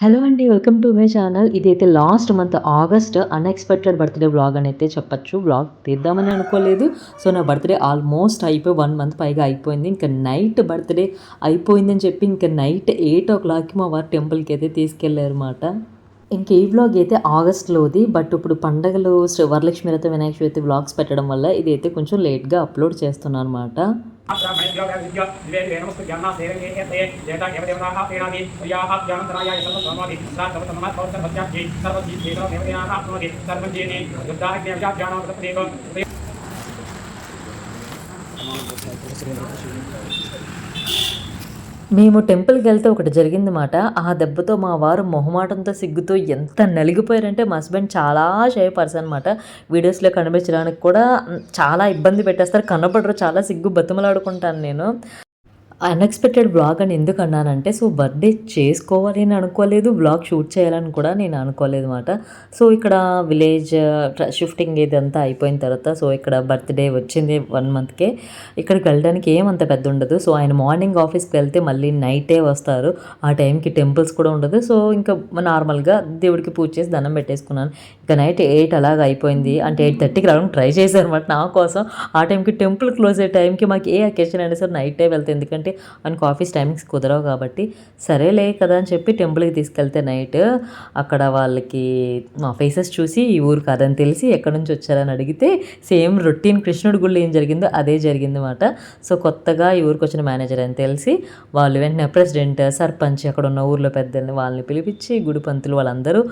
Hello అండి welcome to my channel ఇదైతే last month August unexpected birthday vlog అని అయితే చెప్పచ్చు. బ్లాగ్ తీద్దామని అనుకోలేదు. సో నా బర్త్డే ఆల్మోస్ట్ అయిపోయి వన్ మంత్ పైగా అయిపోయింది. ఇంకా నైట్ బర్త్డే అయిపోయిందని చెప్పి ఇంకా నైట్ ఎయిట్ ఓ క్లాక్కి మా వారు టెంపుల్కి అయితే తీసుకెళ్ళారు అనమాట ఇంక ఈ వ్లాగ్ అయితే ఆగస్ట్లోది బట్ ఇప్పుడు పండగలు శ్రీ వరలక్ష్మి రథ వినాయక చవితి వ్లాగ్స్ పెట్టడం వల్ల ఇది అయితే కొంచెం లేట్గా అప్లోడ్ చేస్తున్నాను అనమాట नमस्त ज्ञाना सेवने यते देवता एव देवताः प्रेणादि प्रियाः ज्ञानन्तरायाय सर्वसम्मादि सा तव तन्मात् भवत्सर्वत्याख्ये सर्वजीवेन देवदेनाः आप्नोति सर्वजीवने युद्धाग्नेवजाज्ञानामृतप्रदेव మేము టెంపుల్కి వెళ్తే ఒకటి జరిగిందన్నమాట ఆ దెబ్బతో మా వారు మొహమాటంతో సిగ్గుతో ఎంత నలిగిపోయారంటే మా హస్బెండ్ చాలా షై పర్సన్ అనమాట వీడియోస్లో కనిపించడానికి కూడా చాలా ఇబ్బంది పెట్టేస్తారు. కనపడరు చాలా సిగ్గు బతుమలాడుకుంటాను నేను. అన్ఎక్స్పెక్టెడ్ బ్లాగ్ అని ఎందుకు అన్నానంటే సో బర్త్డే చేసుకోవాలి అని అనుకోలేదు బ్లాగ్ షూట్ చేయాలని కూడా నేను అనుకోలేదు అనమాట సో ఇక్కడ విలేజ్ షిఫ్టింగ్ uh, ఇదంతా అయిపోయిన తర్వాత సో ఇక్కడ బర్త్డే వచ్చింది వన్ మంత్కే ఇక్కడికి వెళ్ళడానికి ఏమంత పెద్ద ఉండదు. సో ఆయన మార్నింగ్ ఆఫీస్కి వెళ్తే మళ్ళీ నైటే వస్తారు. ఆ టైంకి టెంపుల్స్ కూడా ఉండదు. సో ఇంకా నార్మల్గా దేవుడికి పూజ చేసి దండం పెట్టేసుకున్నాను. ఇంకా నైట్ ఎయిట్ అలాగ అయిపోయింది. అంటే ఎయిట్ థర్టీకి రావడం ట్రై చేశారు అనమాట నా కోసం. ఆ టైంకి టెంపుల్ క్లోజ్ అయ్యే టైంకి మాకు ఏ అకేషన్ అయినా సరే నైటే వెళ్తే. ఎందుకంటే ఎందుకంటే ఆయనకు ఆఫీస్ టైమింగ్స్ కుదరవు కాబట్టి సరేలే కదా అని చెప్పి టెంపుల్కి తీసుకెళ్తే నైట్ అక్కడ వాళ్ళకి మా ఫేసెస్ చూసి ఈ ఊరు కాదని తెలిసి ఎక్కడి నుంచి వచ్చారని అడిగితే సేమ్ రొటీన్ కృష్ణుడి గుళ్ళు ఏం జరిగిందో అదే జరిగిందన్నమాట. సో కొత్తగా ఈ ఊరికి వచ్చిన మేనేజర్ అని తెలిసి వాళ్ళు వెంటనే ప్రెసిడెంట్ సర్పంచ్ అక్కడ ఉన్న ఊర్లో పెద్దల్ని వాళ్ళని పిలిపించి గుడి పంతులు వాళ్ళందరూ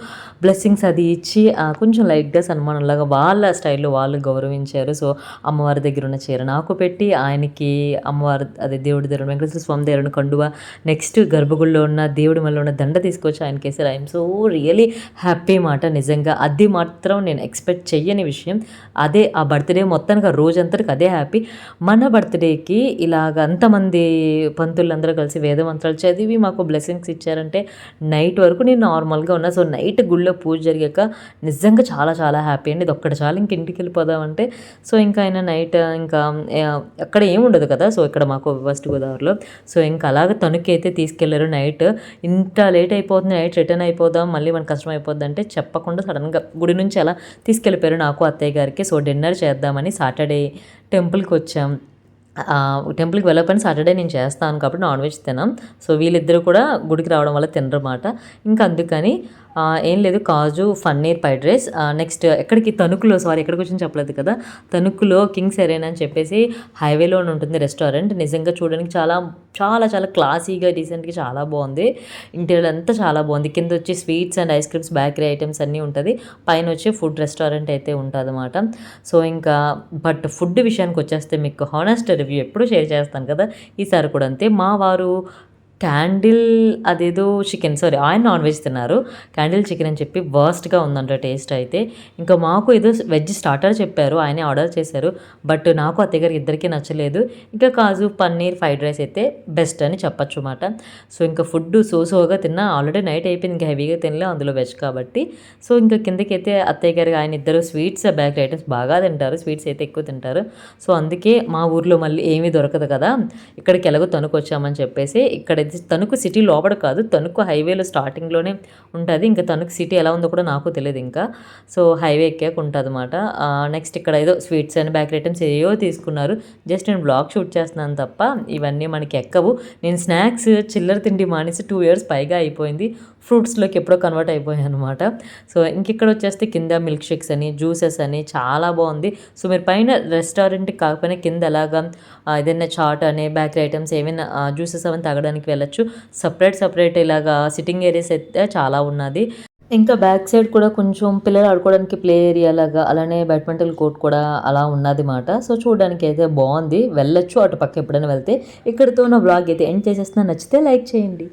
బ్లెస్సింగ్స్ అది ఇచ్చి కొంచెం లైట్గా సన్మానంలాగా వాళ్ళ స్టైల్లో వాళ్ళు గౌరవించారు. సో అమ్మవారి దగ్గర ఉన్న చీర నాకు పెట్టి ఆయనకి అమ్మవారి అదే దేవుడి దగ్గర వెంకటేశ్వర స్వామి దగ్గర కండువ నెక్స్ట్ గర్భగుడిలో ఉన్న దేవుడి మళ్ళీ ఉన్న దండ తీసుకొచ్చి ఆయన కేసారు. ఐఎమ్ సో రియలీ హ్యాపీ మాట నిజంగా. అది మాత్రం నేను ఎక్స్పెక్ట్ చెయ్యని విషయం. అదే ఆ బర్త్డే మొత్తానికి ఆ రోజంతటికి అదే హ్యాపీ మన బర్త్డేకి ఇలాగ అంతమంది పంతులందరూ కలిసి వేదమంత్రాలు చదివి మాకు బ్లెస్సింగ్స్ ఇచ్చారంటే నైట్ వరకు నేను నార్మల్గా ఉన్నా. సో నైట్ గుళ్ళో పూజ జరిగాక నిజంగా చాలా చాలా హ్యాపీ అండి. ఇది ఒక్కటి చాలా ఇంక ఇంటికి వెళ్ళిపోదామంటే. సో ఇంకా ఆయన నైట్ ఇంకా అక్కడ ఏముండదు కదా. సో ఇక్కడ మాకు వెస్ట్ గోదావరి గోదావరిలో సో ఇంకా అలాగ తణుకు అయితే తీసుకెళ్ళారు నైట్. ఇంత లేట్ అయిపోతుంది నైట్ రిటర్న్ అయిపోదాం మళ్ళీ మనకు కష్టం అయిపోద్ది అంటే చెప్పకుండా సడన్గా గుడి నుంచి అలా తీసుకెళ్ళిపోయారు నాకు అత్తయ్య గారికి. సో డిన్నర్ చేద్దామని సాటర్డే టెంపుల్కి వచ్చాం. టెంపుల్కి వెళ్ళకపోయినా సాటర్డే నేను చేస్తాను కాబట్టి నాన్ వెజ్ తినాం. సో వీళ్ళిద్దరూ కూడా గుడికి రావడం వల్ల తినరమాట ఇంకా అందుకని ఏం లేదు కాజు ఫన్నీర్ ఫ్రైడ్ రైస్. నెక్స్ట్ ఎక్కడికి? తణుకులో సారీ ఎక్కడికి వచ్చి చెప్పలేదు కదా. తణుకులో కింగ్స్ ఎరేనా అని చెప్పేసి హైవేలో ఉంటుంది రెస్టారెంట్. నిజంగా చూడడానికి చాలా చాలా చాలా క్లాసీగా డీసెంట్గా చాలా బాగుంది. ఇంటీరియర్ అంతా చాలా బాగుంది. కింద వచ్చి sweets and ice creams bakery items అన్నీ ఉంటుంది. పైన వచ్చి ఫుడ్ రెస్టారెంట్ అయితే ఉంటుంది అన్నమాట సో ఇంకా బట్ ఫుడ్ విషయానికి వచ్చేస్తే మీకు హానెస్ట్ రివ్యూ ఎప్పుడూ షేర్ చేస్తాను కదా. ఈసారి కూడా అంతే. మా వారు క్యాండిల్ అదేదో చికెన్ సారీ ఆయన నాన్ వెజ్ తిన్నారు. క్యాండిల్ చికెన్ అని చెప్పి వర్స్ట్గా ఉందంట టేస్ట్ అయితే. ఇంకా మాకు ఏదో వెజ్ స్టార్టర్ చెప్పారు ఆయనే ఆర్డర్ చేశారు. బట్ నాకు అత్తయ్య గారికి ఇద్దరికీ నచ్చలేదు. ఇంకా కాజు పన్నీర్ ఫ్రైడ్ రైస్ అయితే బెస్ట్ అని చెప్పచ్చు అన్నమాట సో ఇంకా ఫుడ్ సో సోగా తిన్నా. ఆల్రెడీ నైట్ అయిపోయింది ఇంకా హెవీగా తినలే అందులో వెజ్ కాబట్టి. సో ఇంకా కిందకి అయితే అత్తయ్య గారు ఆయన ఇద్దరు స్వీట్స్ బ్యాక్ ఐటమ్స్ బాగా తింటారు. స్వీట్స్ అయితే ఎక్కువ తింటారు. సో అందుకే మా ఊర్లో మళ్ళీ ఏమీ దొరకదు కదా. ఇక్కడికి ఎలాగో తణుకు వచ్చామని చెప్పేసి ఇక్కడ పెద్ద తణుకు సిటీ లోపల కాదు తణుకు హైవేలో స్టార్టింగ్లోనే ఉంటుంది. ఇంకా తణుకు సిటీ ఎలా ఉందో కూడా నాకు తెలియదు ఇంకా. సో హైవే ఎక్కాక ఉంటుంది అనమాట నెక్స్ట్ ఇక్కడ ఏదో స్వీట్స్ అండ్ బేకరీ ఐటమ్స్ ఏవో తీసుకున్నారు. జస్ట్ నేను బ్లాగ్ షూట్ చేస్తున్నాను తప్ప ఇవన్నీ మనకి ఎక్కవు. నేను స్నాక్స్ చిల్లర తిండి మానేసి టూ ఇయర్స్ పైగా అయిపోయింది. ఫ్రూట్స్లోకి ఎప్పుడో కన్వర్ట్ అయిపోయాయి అనమాట సో ఇంకెక్కడ వచ్చేస్తే కింద మిల్క్ షేక్స్ అని జ్యూసెస్ అని చాలా బాగుంది సో మీరు పైన రెస్టారెంట్కి కాకపోయినా కింద ఎలాగా ఏదైనా చాట్ అని బేకరీ ఐటమ్స్ ఏమైనా జ్యూసెస్ అవన్నీ తాగడానికి వెళ్ళచ్చు. సపరేట్ సపరేట్ ఇలాగా సిట్టింగ్ ఏరియాస్ అయితే చాలా ఉన్నది. ఇంకా బ్యాక్ సైడ్ కూడా కొంచెం పిల్లలు ఆడుకోవడానికి ప్లే ఏరియా లాగా అలానే బ్యాడ్మింటన్ కోర్ట్ కూడా అలా ఉన్నది మాట సో చూడడానికి అయితే బాగుంది వెళ్ళొచ్చు అటు పక్క ఎప్పుడైనా వెళ్తే. ఇక్కడితో నా బ్లాగ్ అయితే ఎండ్ చేసేస్తున్నా. నచ్చితే లైక్ చేయండి.